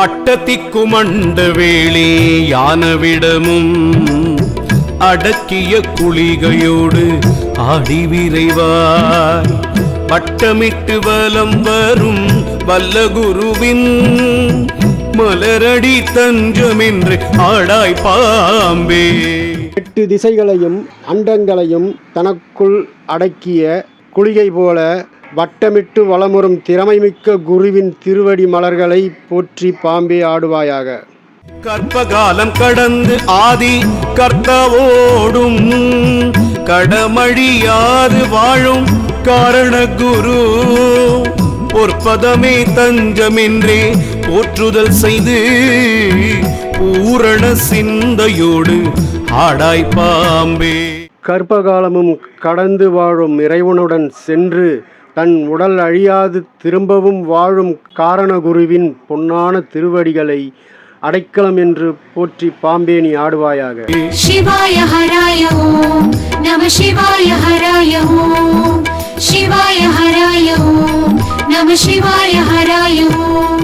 அட்டத்திக்குமண்ட வேளே யானவிடமும் அடக்கிய குளிகையோடு ஆடி விரைவார் பட்டமிட்டு வலம் வரும் வல்ல குருவின் மலரடி தஞ்சமின்று ஆடாய் பாம்பே. எட்டு திசைகளையும் அண்டங்களையும் தனக்குள் அடக்கிய குளிகை போல வட்டமிட்டு வலமுறும் திறமைமிக்க குருவின் திருவடி மலர்களை போற்றி பாம்பே ஆடுவாயாக. கற்பகாலம் கடந்து ஆதி கர்த்தாவோடும் கடமழியாது வாழும் காரண குரு. பொற்பதமே தஞ்சமின்றே போற்றுதல் செய்து பூரண சிந்தையோடு ஆடாய் பாம்பே. கற்பகாலமும் கடந்து வாழும் இறைவனுடன் சென்று தன் உடல் அழியாது திரும்பவும் வாழும் காரணகுருவின் பொன்னான திருவடிகளை அடைக்கலம் என்று போற்றி பாம்பேனி ஆடுவாயாக. சிவாய ஹராய ஓம் நம சிவாய ஹராய ஓம். சிவாய ஹராய ஓம் நம சிவாய ஹராய ஓம்.